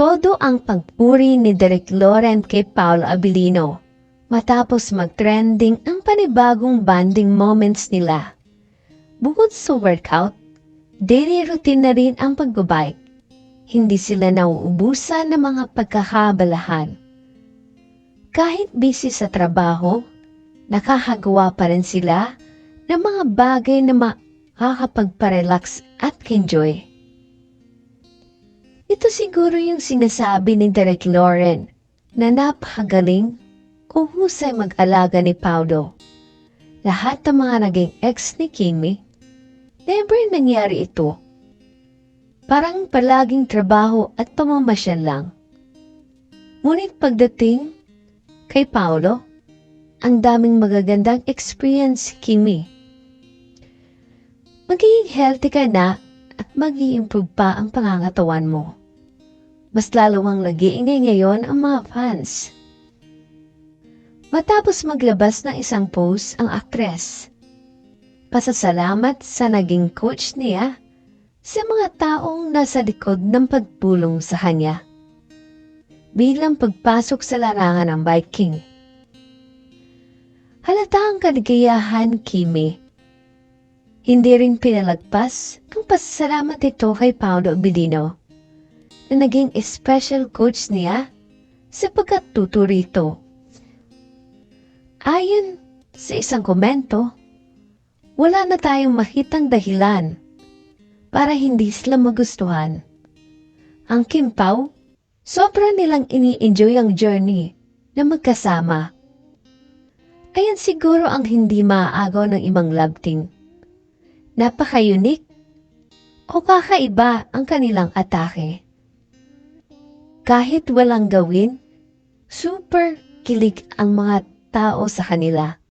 Todo ang pagpuri ni Derek Loren kay Paolo Abilino matapos mag-trending ang panibagong bonding moments nila. Bukod sa workout, daily routine na rin ang pagbabike. Hindi sila nauubusan ng mga pagkakabalahan. Kahit busy sa trabaho, nakakagawa pa rin sila ng mga bagay na makakapagparelax at enjoy. Ito siguro yung sinasabi ni Derek Lauren na napakagaling kung husay mag-alaga ni Paulo. Lahat ng mga naging ex ni Kimi, never nangyari ito. Parang palaging trabaho at pamamasyal lang. Ngunit pagdating kay Paulo, ang daming magagandang experience si Kimi. Magiging healthy ka na at mag-i-improve pa ang pangangatawan mo. Mas lalawang nag-iingay ngayon ang mga fans. Matapos maglabas ng isang post ang aktres, pasasalamat sa naging coach niya sa mga taong nasa likod ng pagpulong sa kanya. Bilang pagpasok sa larangan ng biking. Halata ang kaligayahan, Kimi. Hindi rin pinalagpas ang pasasalamat ito kay Paolo Abilino na naging special coach niya sa pagkatuturito. Ayon sa isang komento, wala na tayong makitang dahilan para hindi sila magustuhan. Ang Kim Pao, sobra nilang ini-enjoy ang journey na magkasama. Ayan siguro ang hindi maaagaw ng ibang love team. Napaka-unique o kakaiba ang kanilang atake. Kahit walang gawin, super kilig ang mga tao sa kanila.